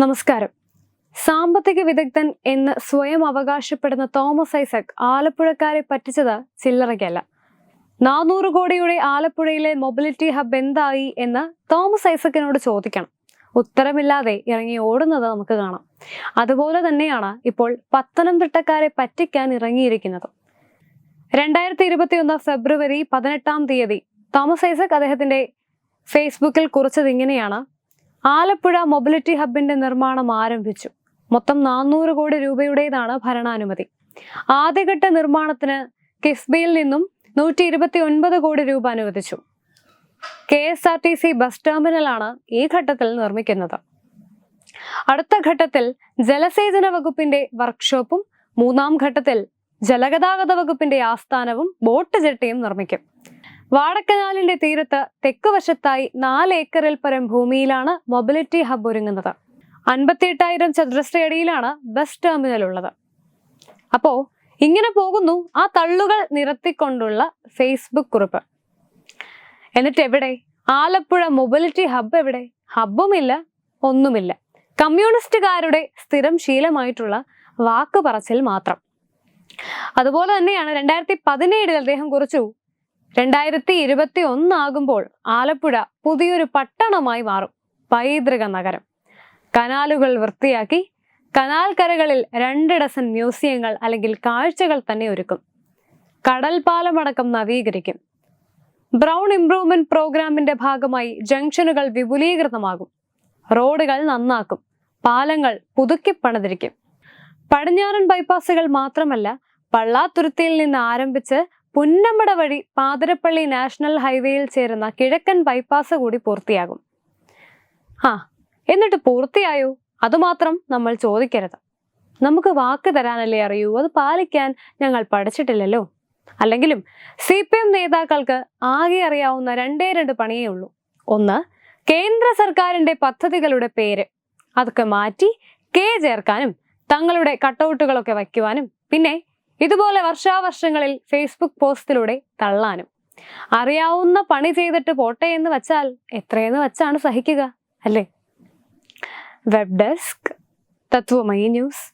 നമസ്കാരം. സാമ്പത്തിക വിദഗ്ധൻ എന്ന് സ്വയം അവകാശപ്പെടുന്ന തോമസ് ഐസക് ആലപ്പുഴക്കാരെ പറ്റിച്ചത് ചില്ലറയ്ക്കല്ല. നാനൂറ് കോടിയുടെ ആലപ്പുഴയിലെ മൊബിലിറ്റി ഹബ് എന്തായി എന്ന് തോമസ് ഐസക്കിനോട് ചോദിക്കണം. ഉത്തരമില്ലാതെ ഇറങ്ങി ഓടുന്നത് നമുക്ക് കാണാം. അതുപോലെ തന്നെയാണ് ഇപ്പോൾ പത്തനംതിട്ടക്കാരെ പറ്റിക്കാൻ ഇറങ്ങിയിരിക്കുന്നത്. രണ്ടായിരത്തി ഇരുപത്തിയൊന്ന് ഫെബ്രുവരി പതിനെട്ടാം തീയതി തോമസ് ഐസക് അദ്ദേഹത്തിന്റെ ഫേസ്ബുക്കിൽ കുറിച്ചത് ഇങ്ങനെയാണ്. ആലപ്പുഴ മൊബിലിറ്റി ഹബിന്റെ നിർമ്മാണം ആരംഭിച്ചു. മൊത്തം നാനൂറ് കോടി രൂപയുടേതാണ് ഭരണാനുമതി. ആദ്യഘട്ട നിർമ്മാണത്തിന് കിഫ്ബിയിൽ നിന്നും നൂറ്റി ഇരുപത്തി ഒൻപത് കോടി രൂപ അനുവദിച്ചു. K S R T C bus ടെർമിനലാണ് ഈ ഘട്ടത്തിൽ നിർമ്മിക്കുന്നത്. അടുത്ത ഘട്ടത്തിൽ ജലസേചന വകുപ്പിന്റെ വർക്ക്ഷോപ്പും മൂന്നാം ഘട്ടത്തിൽ ജലഗതാഗത വകുപ്പിന്റെ ആസ്ഥാനവും ബോട്ട് ജെട്ടിയും നിർമ്മിക്കും. വാടക്കനാലിന്റെ തീരത്ത് തെക്ക് വശത്തായി നാല് ഏക്കറിൽ പരം ഭൂമിയിലാണ് മൊബിലിറ്റി ഹബ് ഒരുങ്ങുന്നത്. അൻപത്തിയെട്ടായിരം ചതുരശ്ര അടിയിലാണ് ബസ് ടെർമിനൽ ഉള്ളത് അപ്പോ ഇങ്ങനെ പോകുന്നു ആ തള്ളുകൾ നിരത്തിക്കൊണ്ടുള്ള ഫേസ്ബുക്ക് കുറിപ്പ്. എന്നിട്ട് എവിടെ? ആലപ്പുഴ മൊബിലിറ്റി ഹബ് എവിടെ? ഹബ്ബുമില്ല ഒന്നുമില്ല. കമ്മ്യൂണിസ്റ്റുകാരുടെ സ്ഥിരം ശീലമായിട്ടുള്ള വാക്ക് പറച്ചിൽ മാത്രം. അതുപോലെ തന്നെയാണ് രണ്ടായിരത്തി പതിനേഴിൽ അദ്ദേഹം കുറിച്ചു രണ്ടായിരത്തി ഇരുപത്തി ഒന്നാകുമ്പോൾ ആലപ്പുഴ പുതിയൊരു പട്ടണമായി മാറും. പൈതൃക നഗരം. കനാലുകൾ വൃത്തിയാക്കി കനാൽ കരകളിൽ രണ്ട് ഡസൻ മ്യൂസിയങ്ങൾ അല്ലെങ്കിൽ കാഴ്ചകൾ തന്നെ ഒരുക്കും. കടൽപാലമടക്കം നവീകരിക്കും. ബ്രൗൺ ഇംപ്രൂവ്മെന്റ് പ്രോഗ്രാമിന്റെ ഭാഗമായി ജംഗ്ഷനുകൾ വിപുലീകൃതമാകും. റോഡുകൾ നന്നാക്കും. പാലങ്ങൾ പുതുക്കി പണിതിരിക്കും. പടിഞ്ഞാറൻ ബൈപ്പാസുകൾ മാത്രമല്ല പള്ളാത്തുരുത്തിയിൽ നിന്ന് ആരംഭിച്ച് പുന്നമ്പട വഴി പാതിരപ്പള്ളി നാഷണൽ ഹൈവേയിൽ ചേരുന്ന കിഴക്കൻ ബൈപ്പാസ് കൂടി പൂർത്തിയാകും. ആ എന്നിട്ട് പൂർത്തിയായോ? അതുമാത്രം നമ്മൾ ചോദിക്കരുത്. നമുക്ക് വാക്ക് തരാനല്ലേ അറിയൂ? അത് പാലിക്കാൻ ഞങ്ങൾ പഠിച്ചിട്ടില്ലല്ലോ. അല്ലെങ്കിലും സി പി എം നേതാക്കൾക്ക് ആകെ അറിയാവുന്ന രണ്ടേ രണ്ട് പണിയേ ഉള്ളൂ. ഒന്ന് കേന്ദ്ര സർക്കാരിന്റെ പദ്ധതികളുടെ പേര്. അതൊക്കെ മാറ്റി കെ ചേർക്കാനും തങ്ങളുടെ കട്ടൗട്ടുകളൊക്കെ വയ്ക്കുവാനും. പിന്നെ ഇതുപോലെ വർഷാവർഷങ്ങളിൽ ഫേസ്ബുക്ക് പോസ്റ്റിലൂടെ തള്ളാനും. അറിയാവുന്ന പണി ചെയ്തിട്ട് പോട്ടെ എന്ന് വച്ചാൽ എത്രയെന്ന് വച്ചാണ് സഹിക്കുക അല്ലേ? Web desk Tatwamayi news